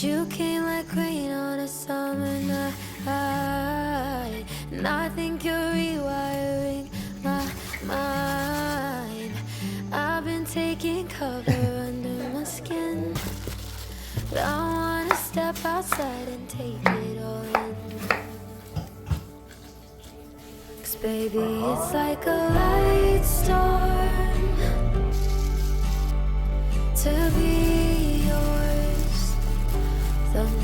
But you came like rain on a summer night. And I think you're rewiring my mind. I've been taking cover under my skin. But I wanna step outside and take it all in. Cause baby, it's uh-huh. like a light storm to be.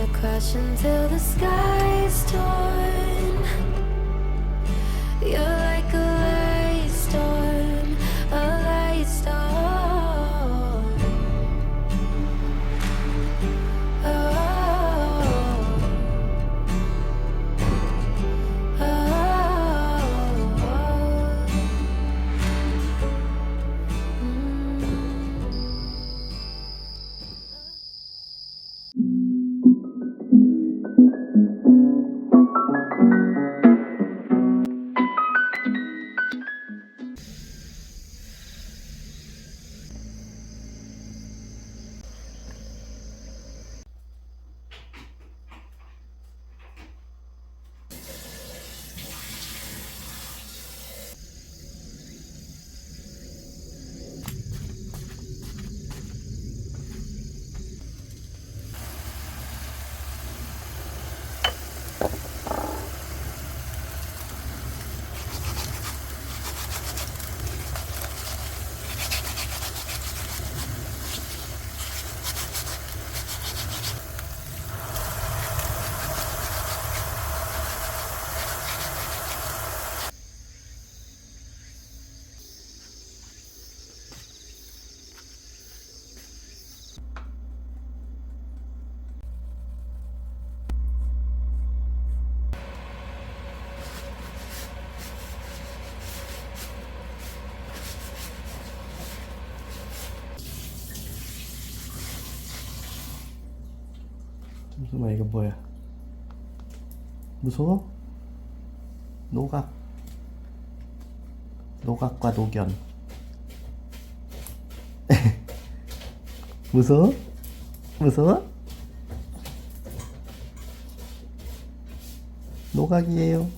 It'll until the sky's torn. You're 잠깐만 이거 뭐야? 무서워? 노각 노각과 노견 무서워? 무서워? 노각이에요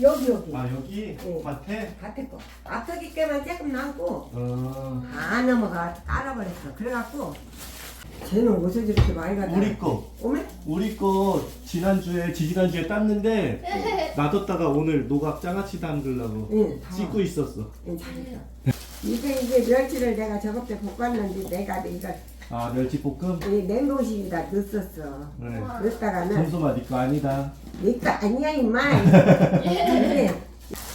여기 여기 아 여기 네. 밭에? 밭에 거 앞서기 깨만 조금 남고 어 다 넘어가 깔아버렸어 그래갖고 쟤는 옷을 저렇게 많이 갖다 우리 거. 오메? 우리 거 지난주에 지지난주에 땄는데 놔뒀다가 오늘 노각 장아찌 담그려고 응, 다 씻고 있었어. 응, 잘했어 이게 이제 멸치를 내가 저것 때 볶았는데 내가 이거 아 멸치 볶음? 이 냉동실에다 넣었어. 네. 넣었다가는 점수마 니거 아니다. 내거 아니야 임마. 근데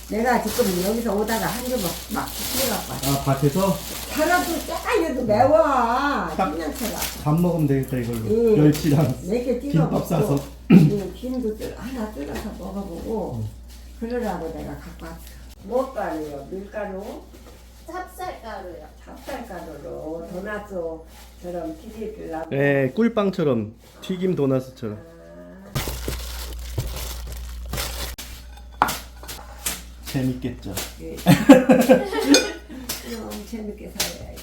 내가 지금 여기서 오다가 한 주먹 막 시켜갖고 왔어. 아 밭에서 사람도 쪼까이도 매워 딱. 김양채가 밥 먹으면 되겠다 이걸로 응. 멸치랑 몇개 찍어 김밥 먹고 싸서. 이 김도 뜯- 하나 뜯어서 먹어보고 그러라고 내가 갖고 왔어 뭐가루요? 밀가루? 찹쌀가루요. 찹쌀가루로 도넛처럼 튀기려고 네 꿀빵처럼 튀김 도나스처럼 재밌겠죠 예. 너무 재밌게 살아야지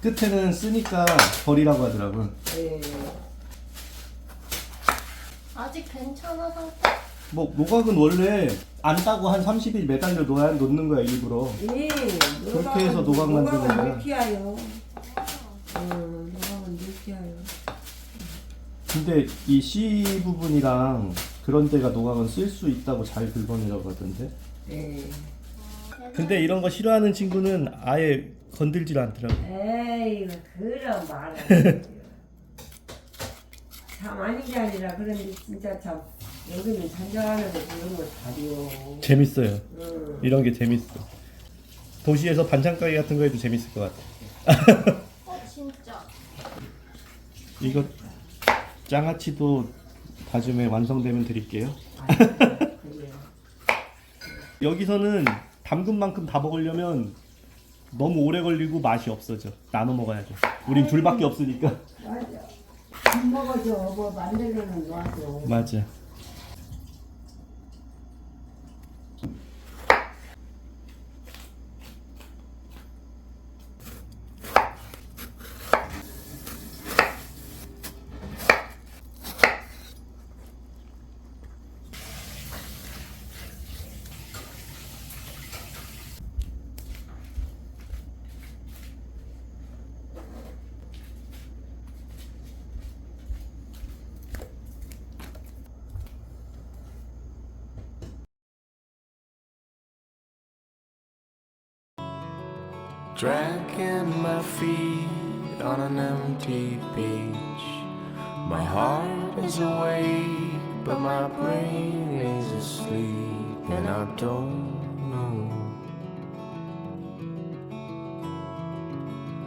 끝에는 쓰니까 버리라고 하더라고요 예. 아직 괜찮아 상태? 뭐 노각은 원래 안 따고 한 30일 매달려 놓아, 놓는 거야 일부러 예. 그렇게 해서 노각 만드는 거야. 느끼하요 음, 노각은 느끼하요 근데 이 C 부분이랑 그런 데가 노각은 쓸 수 있다고 잘 긁어내라고 하던데 예. 근데 이런 거 싫어하는 친구는 아예 건들질 않더라고 에이 그런 말을 참 아닌 게 아니라 그런데 진짜 참 여기는 잔잔하면서 그런 거 잘해요 재밌어요 응. 이런 게 재밌어 도시에서 반찬 가게 같은 거 해도 재밌을 것 같아 어 진짜. 이거 장아찌도 다음에 완성되면 드릴게요. 그래요. 여기서는 담근 만큼 다 먹으려면 너무 오래 걸리고 맛이 없어져. 나눠 먹어야죠. 우린 둘밖에 없으니까. 맞아. 밥 먹어줘. 뭐 만들려는 놔줘 맞아 dragging my feet on an empty beach. My heart is awake, but my brain is asleep, and I don't know.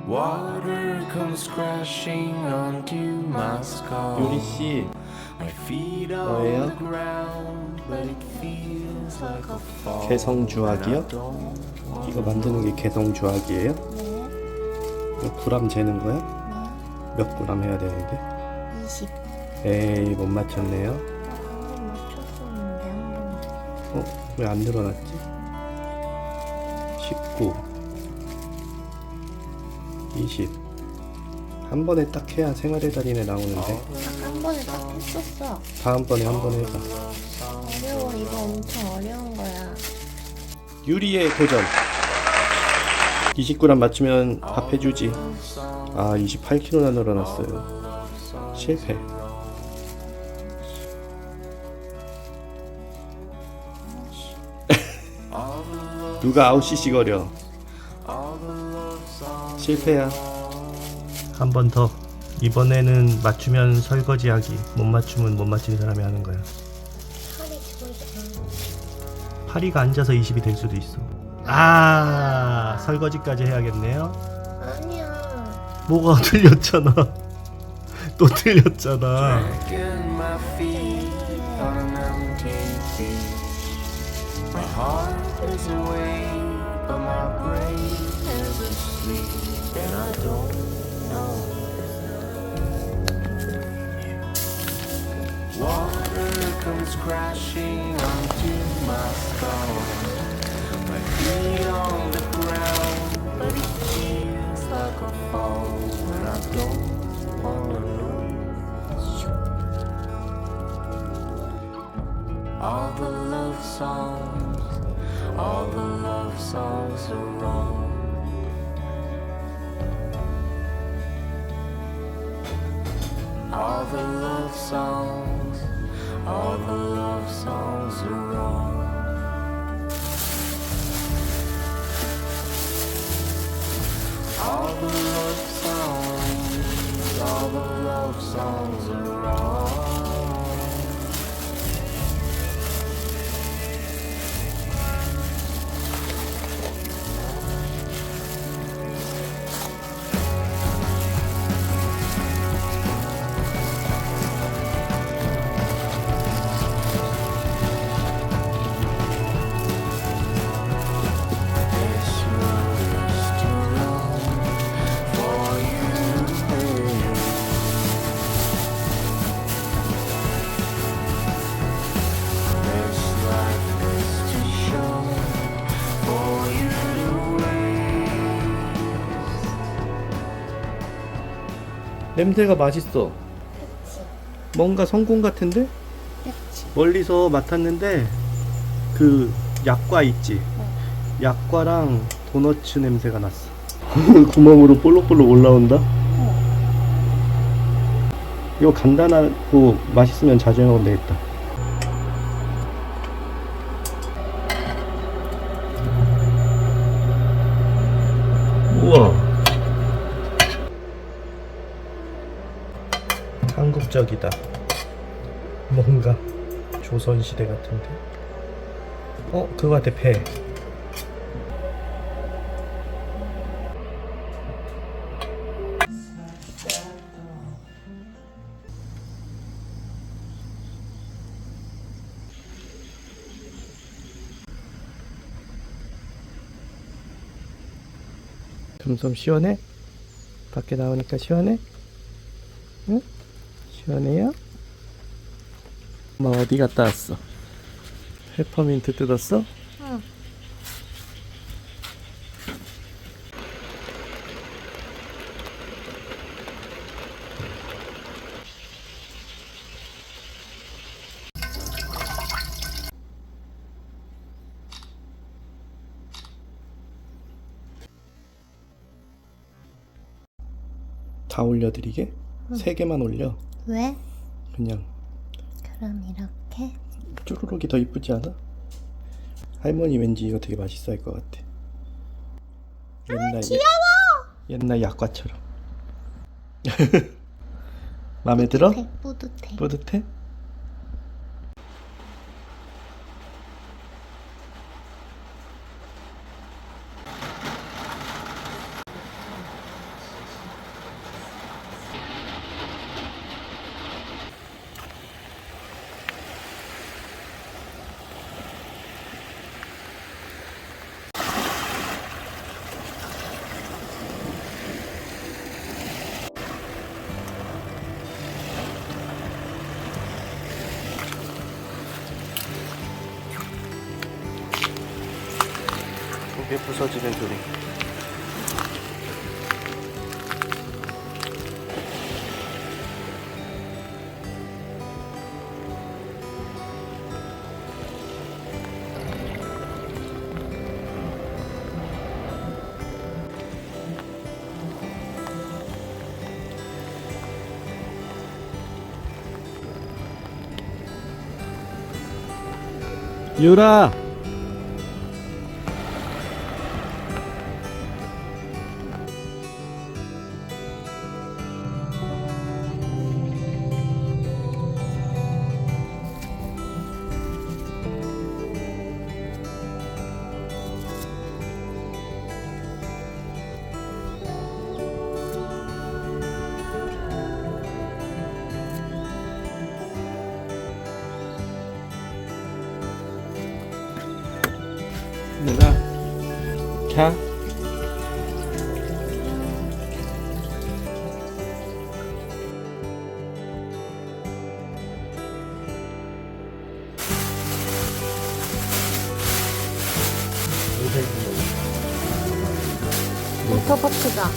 Water comes crashing onto my skull. 요리 씨, My feet on 뭐예요? the ground, but it feels like a fall. 개성주악이요? and I don't 이거 만드는 게 개성주악이에요? 네. 이거 구람 재는 거야? 몇 구람 해야 되는데? 20. 에이 못 맞췄네요. 방금 맞췄었는데 한 번. 어? 왜 안 늘어났지? 19 20 한 번에 딱 해야 생활의 달인에 나오는데. 딱한 번에 딱 했었어. 다음번에 한 번 해봐. 어려워. 이거 엄청 어려운 거야. 유리의 도전. 29람 맞추면 밥 해주지. 아 28kg나 늘어났어요. 실패. 누가 아웃시시 거려. 실패야 한 번 더 이번에는 맞추면 설거지하기 못 맞추면 못 맞힌 사람이 하는 거야 팔이 파리가 앉아서 20이 될 수도 있어 아 설거지까지 해야겠네요 아니야. 뭐가 틀렸잖아 또 틀렸잖아 Dragging my feet on an empty beach. My heart is awake, but my brain is asleep, and I don't know. Water comes crashing onto my skull. My feet on the ground, but it feels like a fall, and I don't wanna know. All the love songs, all the love songs are wrong. All the love songs, all the love songs are wrong. All the love songs, all the love songs are wrong. 냄새가 맛있어. 뭔가 성공 같은데? 멀리서 맡았는데 그 약과 있지. 약과랑 도너츠 냄새가 났어. 구멍으로 볼록볼록 올라온다? 이거 간단하고 맛있으면 자주 해 먹으면 되겠다 우와 한국적이다 뭔가 조선시대 같은데 어? 그거 같아 배 덤섬 시원해? 밖에 나오니까 시원해? 응? 시원해요? 엄마 어디 갔다 왔어? 페퍼민트 뜯었어? 응. 다 올려드리게? 세 개만 올려 왜? 그냥 그럼 이렇게? 쭈루룩이 더 이쁘지 않아? 할머니 왠지 이거 되게 맛있어 할 것 같아 옛날 귀여워. 옛날 약과처럼. 마음에 들어? 뿌듯해, 뿌듯해. 부서지는 소리. 유라 모터버트다.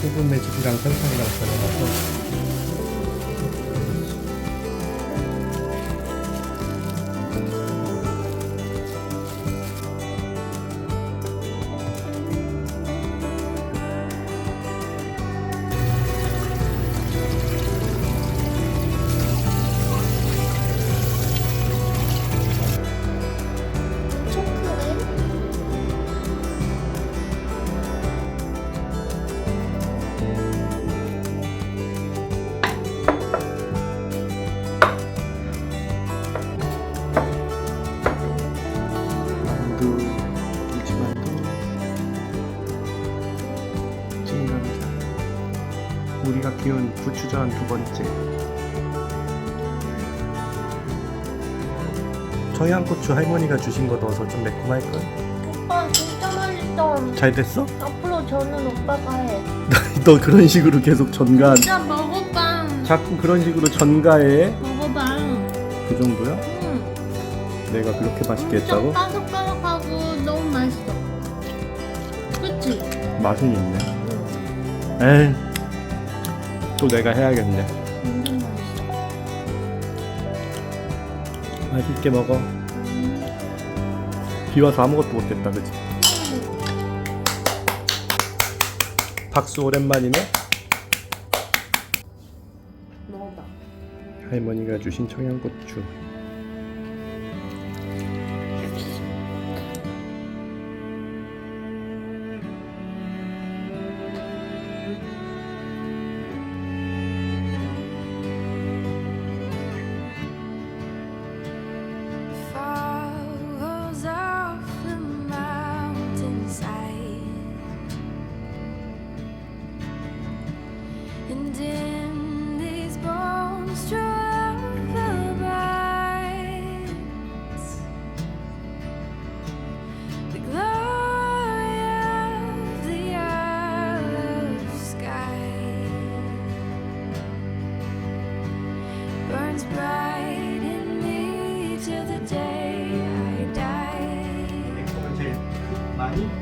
소금 매직이랑 설탕이랑 절여놔서 우리가 키운 부추전 두 번째 청양고추 할머니가 주신 거 넣어서 좀 매콤할걸? 오빠 진짜 맛있어. 잘 됐어? 앞으로 저는 오빠가 해. 너 그런 식으로 계속 전가 진짜 먹어봐. 자꾸 그런 식으로 전가해 먹어봐. 그 정도야? 응. 내가 그렇게 맛있게 했다고? 바삭바삭하고 너무 맛있어. 그치? 맛은 있네 에이 또 내가 해야겠네. 맛있게 먹어 비 와서 아무것도 못했다 그치? 박수 오랜만이네 먹어봐. 할머니가 주신 청양고추 많이?